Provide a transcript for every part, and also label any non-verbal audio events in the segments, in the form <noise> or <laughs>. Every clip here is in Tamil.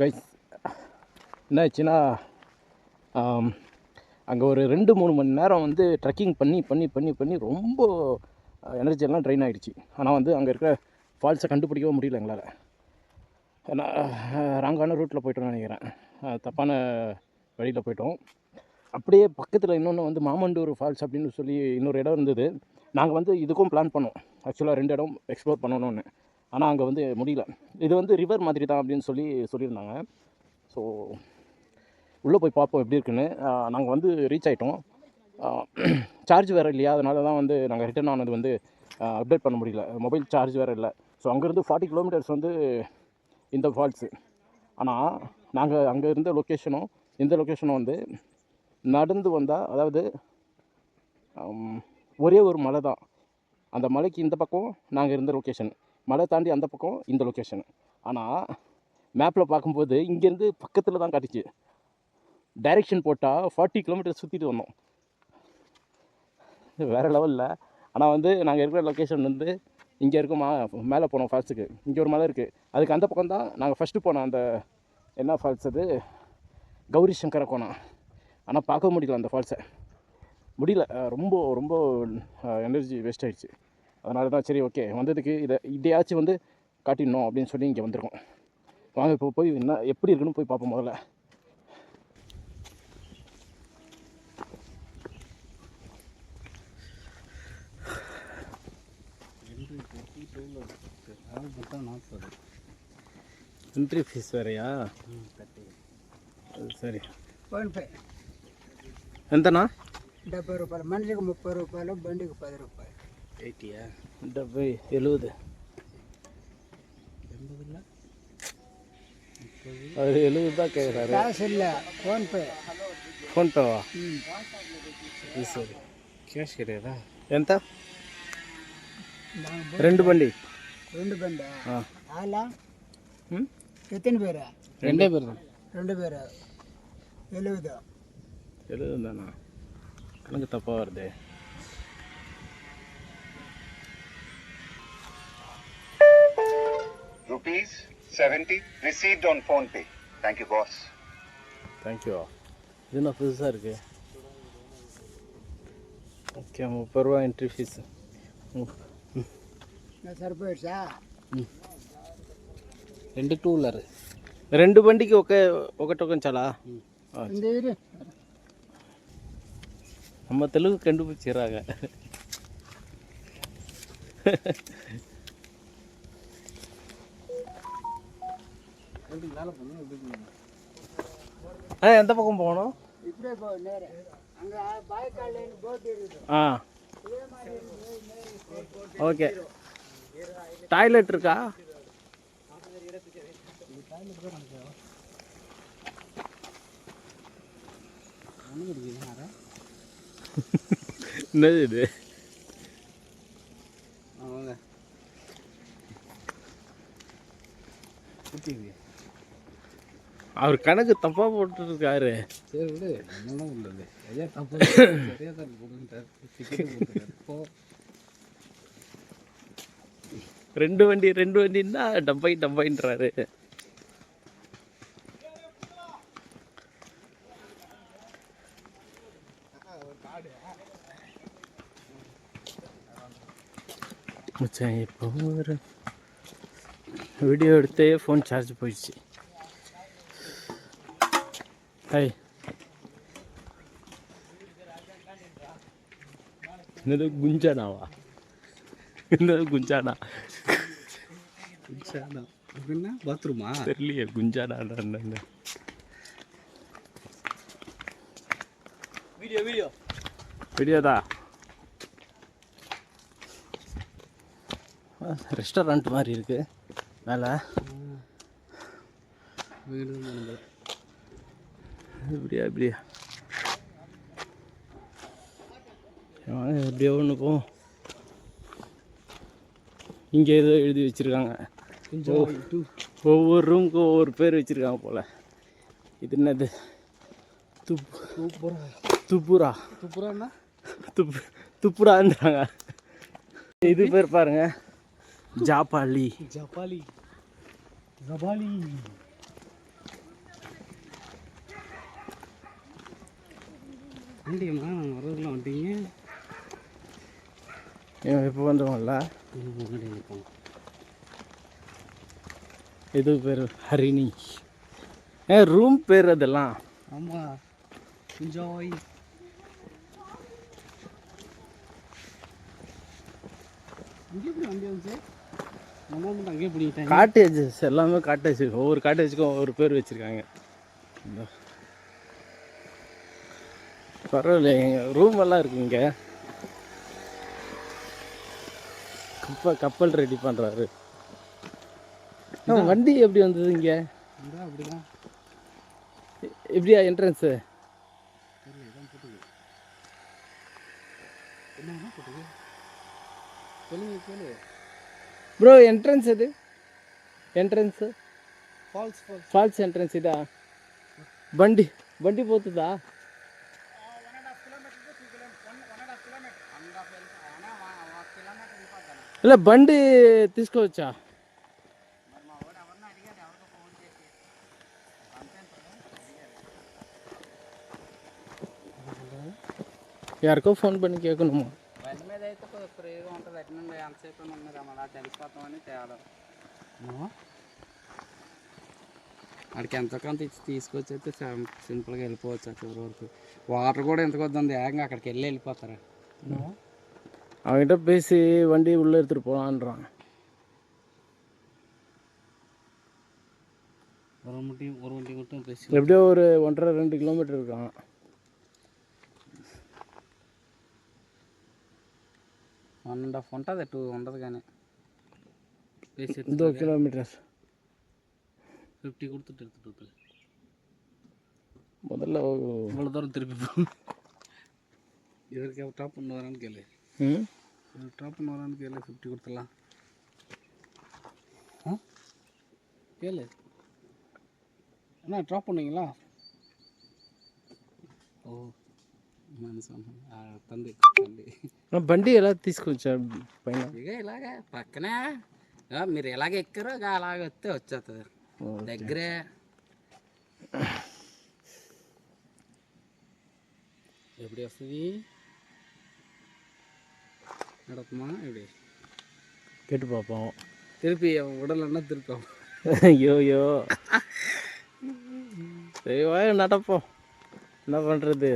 கைஸ் என்ன ஆச்சுன்னா அங்கே ஒரு ரெண்டு மூணு மணி நேரம் வந்து ட்ரெக்கிங் பண்ணி பண்ணி பண்ணி பண்ணி ரொம்ப எனர்ஜி எல்லாம் ஆகிடுச்சு ஆனால் வந்து அங்கே இருக்கிற ஃபால்ஸை கண்டுபிடிக்கவும் முடியல எங்களால். ராங்கான ரூட்டில் போய்ட்டோம்னு நினைக்கிறேன். தப்பான வழியில் போயிட்டோம். அப்படியே பக்கத்தில் இன்னொன்று வந்து மாமண்டூர் ஃபால்ஸ் அப்படின்னு சொல்லி இன்னொரு இடம் இருந்தது. நாங்கள் வந்து இதுக்கும் பிளான் பண்ணோம். ஆக்சுவலாக ரெண்டு இடம் எக்ஸ்ப்ளோர் பண்ணணும்னு. ஆனால் அங்கே வந்து முடியல. இது வந்து ரிவர் மாதிரி தான் அப்படின்னு சொல்லி சொல்லியிருந்தாங்க. ஸோ உள்ளே போய் பார்ப்போம் எப்படி இருக்குன்னு. நாங்கள் வந்து ரீச் ஆகிட்டோம் சார்ஜ் வேறு இல்லையா? அதனால தான் வந்து நாங்கள் ரிட்டர்ன் ஆனது வந்து அப்டேட் பண்ண முடியல. மொபைல் சார்ஜ் வேறு இல்லை. ஸோ அங்கேருந்து ஃபார்ட்டி கிலோமீட்டர்ஸ் வந்து இந்த ஃபால்ஸு ஆனால் நாங்கள் அங்கே இருந்த லொக்கேஷனும் இந்த லொக்கேஷனும் வந்து நடந்து வந்தால் அதாவது ஒரே ஒரு மலை தான் அந்த மலைக்கு இந்த பக்கம் நாங்கள் இருந்த லொக்கேஷன் மலை தாண்டி அந்த பக்கம் இந்த லொக்கேஷன் ஆனால் மேப்பில் பார்க்கும்போது இங்கேருந்து பக்கத்தில் தான் காட்டுச்சு. டைரெக்ஷன் போட்டால் ஃபார்ட்டி கிலோமீட்டர் சுற்றிட்டு வந்தோம். வேறு லெவலில் ஆனால் வந்து நாங்கள் இருக்கிற லொக்கேஷன் வந்து இங்கே இருக்கோமா மேலே போனோம் ஃபால்ஸுக்கு இங்கே ஒரு மலை இருக்குது அதுக்கு அந்த பக்கம் தான் நாங்கள் ஃபஸ்ட்டு போனோம் அந்த என்ன ஃபால்ஸ் அது? கௌரி சங்கர கோணம் ஆனால் பார்க்க முடியல அந்த ஃபால்ஸை முடியல. ரொம்ப ரொம்ப எனர்ஜி வேஸ்ட் ஆகிடுச்சு அதனால தான் சரி ஓகே வந்ததுக்கு இதை இதையாச்சும் வந்து காட்டிடணும் அப்படின்னு சொல்லி இங்கே வந்திருக்கோம் வாங்க இப்போ போய் என்ன எப்படி இருக்குன்னு போய் பார்ப்போம் முதல்ல என்ட்ரி ஃபீஸ் வேறையா அது సరే ఫోన్పే ఎంతనా డెబ్బై రూపాయలు మనిషికి ముప్పై రూపాయలు బండికి పది రూపాయలు எயிட்டியா டெబ్బை எழுபது எண்பது இல்லை அவர் எழுபது தான் கேட்குறாரு காசு இல்லை ஃபோன்பே ஃபோன்பேவா சரி சரி கேஷ் கிடையாதா ఎంత రెండు బండి రెండు బండి అలా ఎత్తిన పేరా రెండే పేరు ரெண்டு. பேர். எழுபதா எழுபதுதானா கணக்கு தப்பாக வருது. Rupees 70 received on phone pay. Thank you, boss. Thank you இது என்ன புதுசாக இருக்கு ஓகே முப்பது ரூபா என்ட்ரி ஃபீஸ் సరిపోయాడు సా రెండు టూ వీలర్ రెండు బండికి ఒకే ఒక టోకెన్ చాలా ఉంది நம்ம தெலுங்கு கண்டுபிடிச்சிடுறாங்க ஆ எந்த பக்கம் போகணும்? ஆ. ஓகே. டாய்லெட் இருக்கா? என்னது இது? அவர் கணக்கு தப்பா போட்டுருக்காரு. சரி விடு ஒன்றும் உள்ளது. ஐயா தப்பு சரியாக தான் போட்டுட்டார். ரெண்டு வண்டி ரெண்டு வண்டின்னா டப்பை டப்பைன்றாரு மச்சான் இப்போ ஒரு வீடியோ எடுத்தே ஃபோன் சார்ஜ் போயிடுச்சு. ஹாய் என்னது குஞ்சானாவா என்னது குஞ்சானா குடிச்சாதான் அப்படின்னா பாத்ரூமா தெரியலையே குஞ்சானா வீடியோ வீடியோ வீடியோதா ரெஸ்டாரண்ட் மாதிரி இருக்கு மேலே இப்படியா இப்படியா வாங்க எப்படியோ ஒன்று போவோம் இங்கே ஏதோ எழுதி வச்சுருக்காங்க. ஒவ்வொரு ரூமுக்கும் ஒவ்வொரு பேர் வச்சுருக்காங்க போல். இது என்னது? துப் சூப்பரா துப்புரா. சூப்பராண்ணா துப்பு துப்புரான்றாங்க. இது பேர் பாருங்க. ஜாப்பாலி. ஜப்பாலி. ஜபாலி. வண்டியம்மா நான் வரதுக்குள்ள வந்துட்டீங்க இவன் இப்போ வந்துடுவோம்ல முன்னாடி நிற்போம் இது பேர் ஹரிணி. ஏ ரூம் பேர் அதெல்லாம். ஆமாம் என்ஜாய் காட்டேஜஸ் எல்லாமே காட்டேஜ் ஒவ்வொரு காட்டேஜுக்கும் ஒவ்வொரு பேர் வச்சுருக்காங்க. பரவாயில்ல எங்கள் ரூம் எல்லாம் இருக்கு இங்கே கப்பல் கப்பல் ரெடி பண்ணுறாரு வண்டி எப்படி வந்தது இங்கே இந்த அப்படிதான் எப்படியா என்ட்ரன்ஸு என்ன போட்டுது சொல்லுங்க கேளு ப்ரோ என்ட்ரன்ஸ் எது entrance falls falls falls entrance ఇదా బండి బండి పోతుందా ఇలా బండి తీసుకోవచ్చా? ఎవరికో ఫోన్ పని కేకున్నాము బండి మీద అయితే ఉంటుంది. నుండి ఎంతసేపు అలా చనిపోతామని ఎంతో కొంత ఇచ్చి తీసుకొచ్చి అయితే సింపుల్గా వెళ్ళిపోవచ్చు అక్కడ వరకు. వాటర్ కూడా ఎంత కొద్ది ఉంది. ఏకంగా అక్కడికి వెళ్ళి వెళ్ళిపోతారా. அவன்கிட்ட பேசி வண்டி உள்ளே எடுத்துகிட்டு போகலான்றான் ஒரு வண்டி ஒரு வண்டி மட்டும் பேசி எப்படியோ ஒரு ஒன்றரை ரெண்டு கிலோமீட்டர் இருக்கான் వన్ అండ్ హాఫ్ ఉంటుంది టూ ఉండదు కానీ பேசி இந்த கிலோமீட்டர் ஃபிஃப்டி கொடுத்துட்டு எடுத்துட்டு வந்து முதல்ல இவ்வளோ தூரம் திருப்பி போகணும் இதற்கு ட்ராப் பண்ண வரான்னு கேளு ம் இது ட்ராப் பண்ண வரான்னு கேளு ஃபிஃப்டி கொடுத்துடலாம் ஆ கேளு அண்ணா ட்ராப் பண்ணுவீங்களா ఓ మనసు తండ్రి తండ్రి నా బండి ఎలా తీసుకొచ్చా పైన ఇక ఇలాగే పక్కనే ఇక మీరు ఎలాగ ఎక్కారో ఇక అలాగ వస్తే వచ్చేస్తుంది దగ్గరే எப்படி வசதி நடக்குமா எப்படி? கேட்டு பார்ப்போம். திருப்பி அவன் விடலைன்னா திருப்பி ஐயோயோ சரி நடப்போம். என்ன பண்ணுறது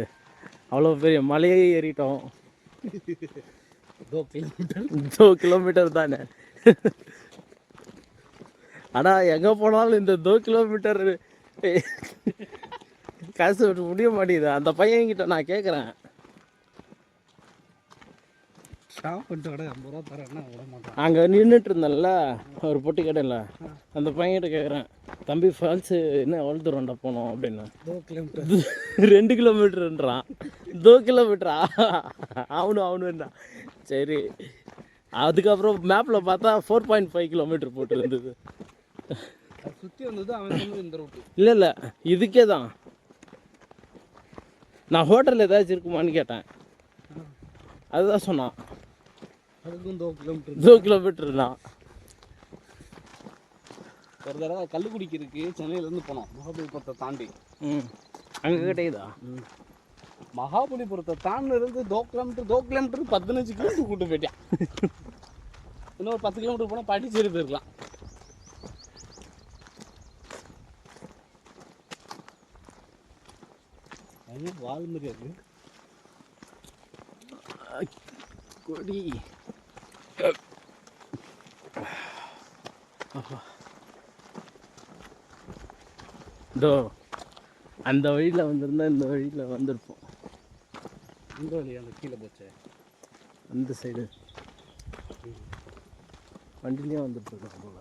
அவ்வளோ பெரிய மலையே ஏறிட்டோம். தோ கிலோமீட்டர் தானே. ஆனால் எங்கே போனாலும் இந்த தோ கிலோமீட்டர் காசு விட்டு முடிய மாட்டேங்குது. அந்த பையன் கிட்ட நான் கேட்குறேன் அங்கே நின்றுட்டு இருந்தேன்ல ஒரு பொட்டி கடையில். அந்த பையன்கிட்ட கேட்குறேன் தம்பி ஃபால்ஸு என்ன எவ்வளோ தூரம்டா போனோம் அப்படின்னு. கிலோமீட்டர். ரெண்டு கிலோமீட்டருன்றான். தோ கிலோமீட்டரா? அவனு அவனுன்னா சரி. அதுக்கப்புறம் மேப்பில் பார்த்தா ஃபோர் பாயிண்ட் ஃபைவ் கிலோமீட்டர் போட்டு இருந்தது. சுற்றி வந்தது அவன் இந்த இல்லை இல்லை. இதுக்கே தான் நான் ஹோட்டலில் ஏதாச்சும் இருக்குமான்னு கேட்டேன். அதுதான் சொன்னான். அதுக்கும் கிலோமீட்டர் தோ கிலோமீட்டர் தான். ஒரு தடவை கள்ளுக்குடிக்கு இருக்கு. சென்னையிலேருந்து போனோம். மகாபலிபுரத்தை தாண்டி. ம். அங்கே கிடையாதா மகாபலிபுரத்தை தாண்டி இருந்து தோ கிலோமீட்டர் தோ கிலோமீட்டர் பதினஞ்சு கிலோமீட்டர் கூட்டு போயிட்டேன். இன்னும் ஒரு பத்து கிலோமீட்டர் போனால் பாட்டிச்சேரி போயிருக்கலாம். அது வால் மாதிரி அது கொடி. இதோ அந்த வழியில் வந்திருந்தா இந்த வழியில் வந்திருப்போம். இந்த வழி அந்த கீழே போச்சு. அந்த சைடு வண்டிலேயே வந்துட்டு இருக்கோம் போல.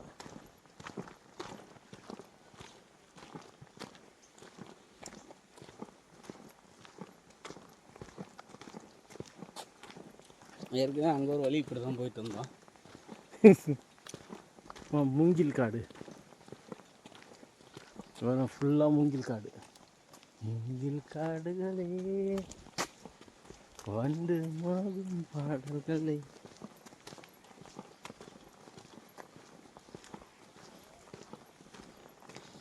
ஏற்கனவே அங்கே ஒரு வழி இப்படி தான் போயிட்டு இருந்தோம். மூங்கில் காடு. ஃபுல்லாக மூங்கில் காடு. மூங்கில் காடுகளே வண்டு மாதும் பாடல்களே.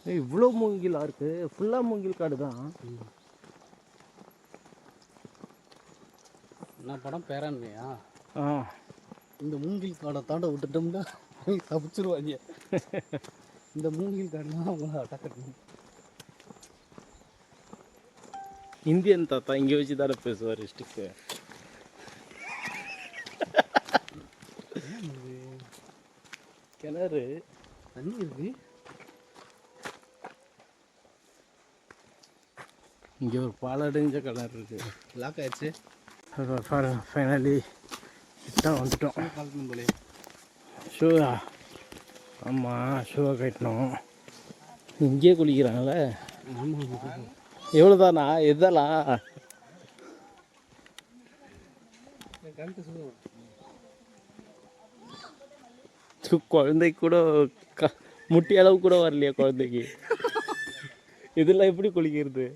இவ்வளோ மூங்கிலா இருக்கு? ஃபுல்லாக மூங்கில் காடு தான் என்ன படம்? பேராண்மையா? ஆ. இந்த மூங்கில் காடை தாண்ட விட்டுட்டோம்னா தப்பிச்சிருவாங்க. <laughs> இந்த மூங்கில் காடுலாம் அவங்கள அட்டாக் பண்ணி இந்தியன் தாத்தா இங்கே வச்சு தானே பேசுவார் ஸ்டிக்கு கிணறு தண்ணி இருக்கு இங்கே ஒரு பாலடைஞ்ச கிணறு இருக்குது லாக் ஆயிடுச்சு. ஃபைனலி தான் வந்துட்டோம். ஷூவா ஆமாம் ஷூவை கட்டணும். இங்கேயே குளிக்கிறாங்களே? ஆமாம் எவ்வளோ தானா எதெல்லாம் குழந்தைக்கு கூட க முட்டி அளவு கூட வரலையா குழந்தைக்கு? இதெல்லாம் எப்படி குளிக்கிறது?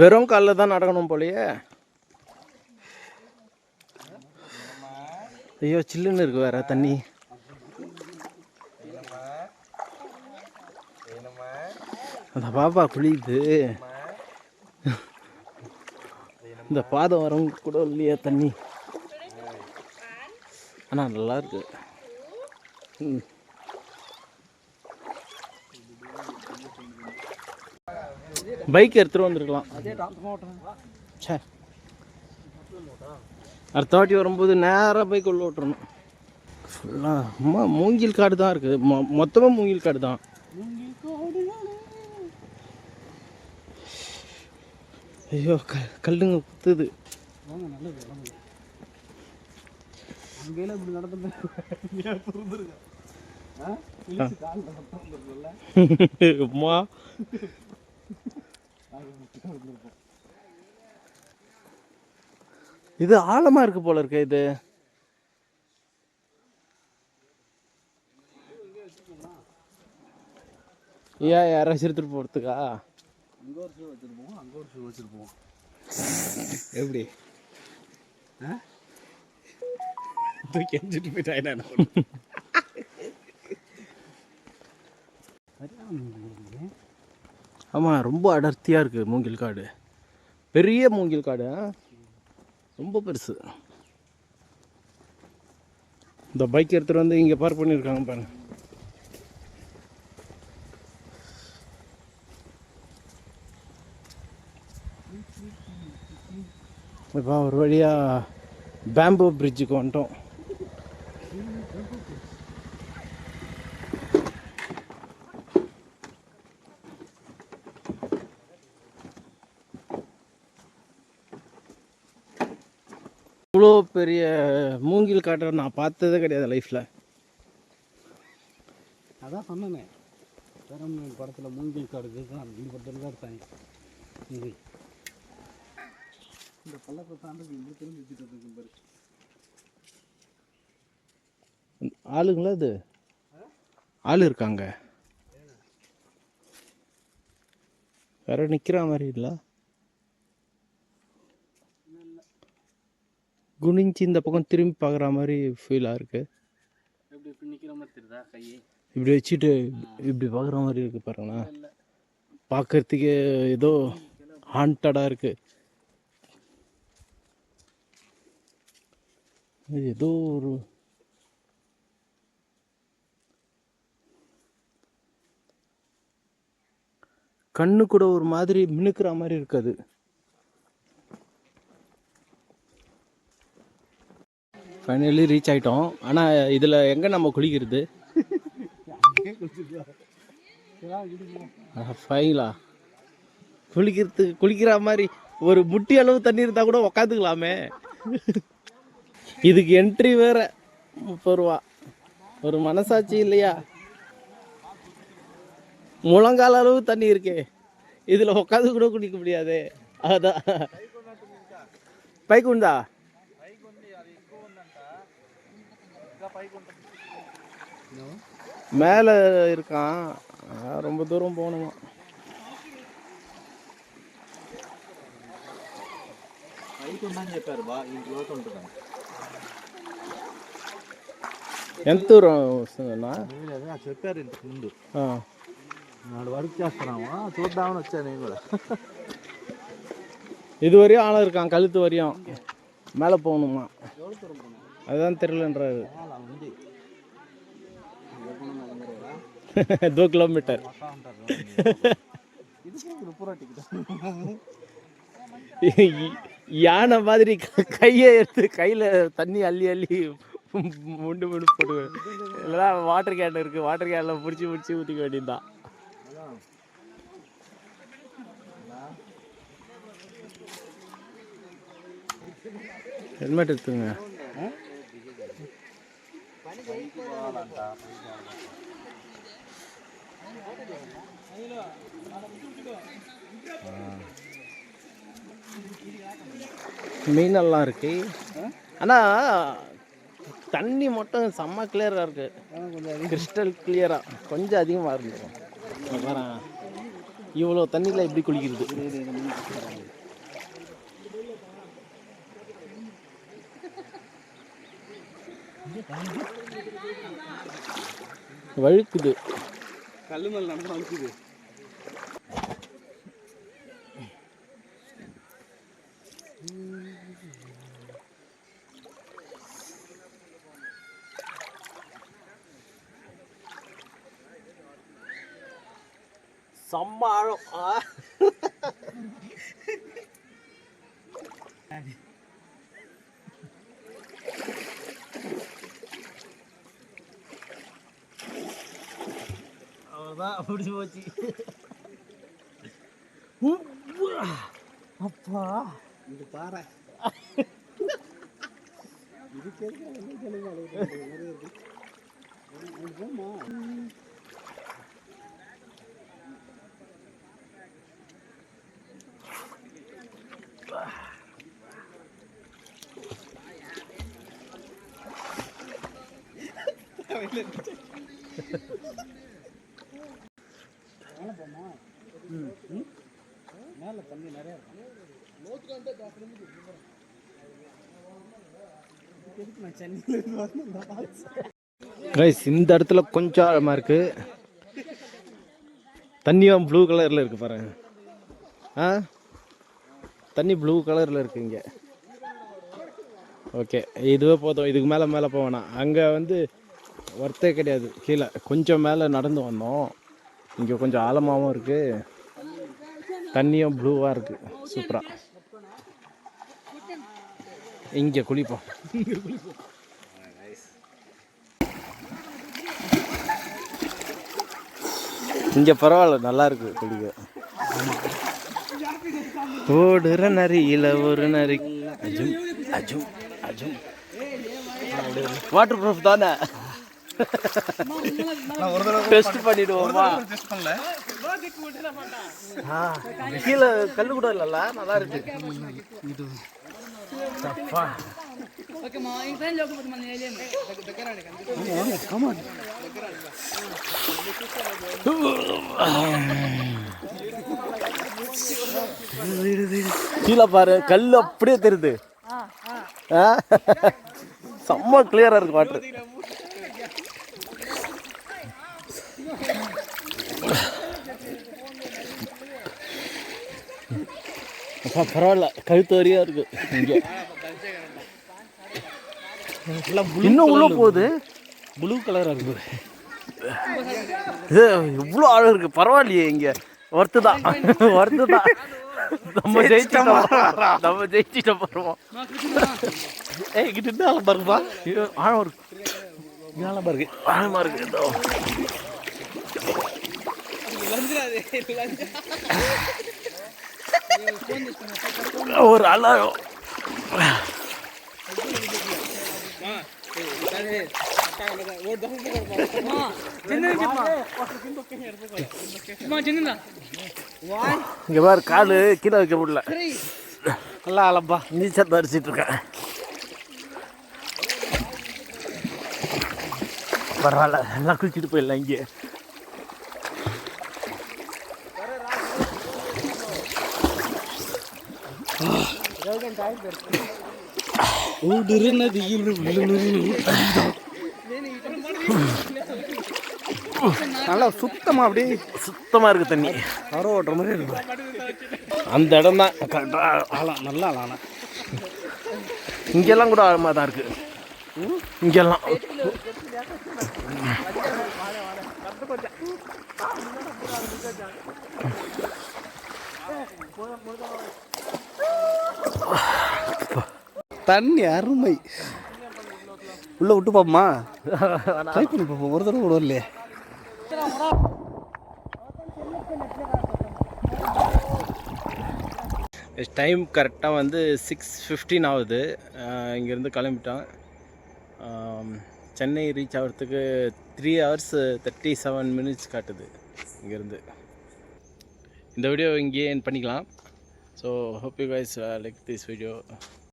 வெறும் காலில் தான் நடக்கணும் போலயே? ஐயோ சில்லுன்னு இருக்கு வேற தண்ணி. அந்த பாப்பா குளிக்குது. இந்த பாதம் வரவங்க கூட இல்லையா தண்ணி. ஆனால் நல்லா இருக்கு. பைக் எடுத்துகிட்டு வந்துருக்கலாம். ச்சே. அடுத்த வாட்டி வரும்போது நேராக பைக் உள்ள விட்டுறணும் ஃபுல்லாக அம்மா மூங்கில் காடு தான் இருக்குது மொ மொத்தமாக மூங்கில் காடு தான். ஐயோ க கல்லுங்க குத்துது. வாங்க <laughs> <laughs> நல்லது வாங்க அங்கேயெல்லாம் இப்படி நடந்து புரிந்துருக்க ஆ இழுத்து கால் நடந்துருக்குல்ல அம்மா இது ஆழமா இருக்கு போல இருக்கு இது. ஏன் யாராச்சும் எடுத்துட்டு போறதுக்கா? அங்கே ஒரு ஷூ வச்சுருப்போம் அங்கே ஒரு ஷூ வச்சுருப்போம். எப்படி? தூக்கி எஞ்சிட்டு போயிட்டாங்க நான் சரியான ஆமா ரொம்ப அடர்த்தியா இருக்கு மூங்கில் காடு. பெரிய மூங்கில் காடு? ரொம்ப பெருசு. இந்த பைக் எடுத்துகிட்டு வந்து இங்கே பார்க் பண்ணியிருக்காங்க பாருங்க. இப்போ ஒரு வழியாக பேம்பு பிரிட்ஜுக்கு வந்துட்டோம். இவ்வளோ பெரிய மூங்கில் காட்டை நான் பார்த்ததே கிடையாது லைஃப்பில் அதான் சொன்னேனே. பெரம் படத்தில் மூங்கில் காடு அந்த படத்தில் தான் இது. இந்த பள்ளத்தை தாண்டி இங்கே திரும்பி வச்சுட்டு இருக்கு பாரு. ஆளுங்களா இது? ஆள் இருக்காங்க. வேற நிக்கிற மாதிரி இல்ல? குனிஞ்சு இந்த பக்கம் திரும்பி பார்க்குற மாதிரி ஃபீலாக இருக்கு. எப்படி இப்படி வச்சுட்டு இப்படி பார்க்குற மாதிரி இருக்கு பாருங்களேன். பார்க்கறதுக்கே ஏதோ ஹாண்டடாக இருக்கு. இது ஏதோ ஒரு கண்ணு கூட ஒரு மாதிரி மினுக்கிற மாதிரி இருக்காது. ஃபைனலி ரீச் ஆயிட்டோம். ஆனால் இதில் எங்கே நம்ம குளிக்கிறது? ஃபைங்களா குளிக்கிறதுக்கு குளிக்கிற மாதிரி ஒரு முட்டி அளவு தண்ணி இருந்தால் கூட உக்காந்துக்கலாமே. இதுக்கு என்ட்ரி வேற. முப்பது ரூபா. ஒரு மனசாட்சி இல்லையா? முழங்கால அளவு தண்ணி இருக்கே. இதில் உட்காந்து கூட குடிக்க முடியாது. அதான். பைக் உண்டா? மேலே இருக்கான் அதான் ரொம்ப தூரம் போகணுமா ఎంత దూరం వస్తుందన్నా చెప్పారు ఇంతకు ముందు ఆ. నాడు వర్క్ చేస్తున్నాము చూద్దామని వచ్చాను నేను కూడా இது வரையும் ஆழம் இருக்கான் கழுத்து வரையும் மேலே போகணுமா அதுதான் தெரியலன்றாரு. <laughs> Two kilometre. யானை மாதிரி கையை எடுத்து கையில் தண்ணி அள்ளி அள்ளி முண்டு முண்டு போடுவேன். இல்லைனா வாட்டர் கேன் இருக்குது வாட்டர் கேனில் பிடிச்சி பிடிச்சி ஊற்றிக்க வேண்டியதுதான். ஹெல்மெட் எடுத்துங்க. மீனெல்லாம் இருக்கு. ஆனால் தண்ணி மட்டும் செம்ம கிளியராக இருக்கு. கிறிஸ்டல் கிளியராக கொஞ்சம் அதிகமாக இருந்துக்கும் இங்க இவ்வளோ தண்ணியில் எப்படி குளிக்கிறது? வழுக்குது. கல் மேல நடந்து வந்துக்குது செம்ம ஆழம். 우리 뭐지? 오, 뭐야? 아파. 이거 봐라. <laughs> 이렇게 하는 거는 말이야. 이거 뭐? 뭐. 아. <laughs> இருக்கும் இந்த இடத்துல கொஞ்சம் ஆழமாக இருக்கு. தண்ணியும் ப்ளூ கலரில் இருக்கு பாருங்க ஆ? தண்ணி ப்ளூ கலரில் இருக்கு இங்கே. ஓகே இதுவே போதும். இதுக்கு மேலே மேலே போவேணாம் அங்கே வந்து ஒர்த்தே கிடையாது. கீழே. கொஞ்சம் மேலே நடந்து வந்தோம். இங்கே கொஞ்சம் ஆழமாகவும் இருக்குது தண்ணியும் ப்ளூவாக இருக்குது சூப்பராக இங்கே குளிப்போம். இங்கே பரவாயில்ல நல்லா இருக்கு குளிக்க. ஓடுற நரியில ஒரு நரி. அஜும் அஜும் அஜும். வாட்டர் ப்ரூஃப் தானே? டெஸ்ட் பண்ணிடுவோமா? கீழே கல்லு கூட இல்லல்ல நல்லா இருக்கு. கீழே பாரு கல் அப்படியே தெரியுது. செம்ம கிளியரா இருக்கு வாட்டர் அப்பா பரவாயில்ல. கழுத்து வரையா இருக்கு. இங்க. இன்னும் உள்ள போகுது. ப்ளூ கலரா இருக்குது இது இவ்வளோ ஆழம் இருக்கு. பரவாயில்லையே இங்க. ஒர்த்து தான். ஒர்த்து தான். நம்ம ஜெயிச்சிட்டோம். நம்ம ஜெயிச்சிட்டோம் பருவம். ஏய் கிட்ட இருந்து ஆழம் பாருப்பா ஆழம் இருக்கு. இங்க ஆழமா இருக்கு. ஆழமா இருக்கு. இதோ. ஒரு அலாரம் இங்க பாரு காலு கீழே வைக்க முடியல. நல்லா அலப்பா நீச்சல் தரிச்சிட்டு இருக்கேன் பரவாயில்ல எல்லாம் குளிச்சுட்டு போயிடலாம் இங்கே. ஓடுற நதியில் நல்லா சுத்தமா அப்படியே சுத்தமாக இருக்கு தண்ணி. கரை ஓட்டுற மாதிரி இருக்கும் அந்த இடம் தான். கரெக்டாக ஆளாம் நல்லா ஆளாண்ணா இங்கெல்லாம் கூட ஆழமாக தான் இருக்குது இங்கெல்லாம். தண்ணி அருமை. உள்ள விட்டு பாப்போமா ட்ரை பண்ணி பார்ப்போம். ஒரு தடவை கூட இல்லையே டைம் கரெக்டாக வந்து சிக்ஸ் ஃபிஃப்டீன் ஆகுது. இங்கேருந்து கிளம்பிட்டோம். சென்னை ரீச் ஆகிறதுக்கு three hours thirty seven minutes காட்டுது இங்கேருந்து. இந்த வீடியோ இங்கேயே பண்ணிக்கலாம். So hope you guys like this video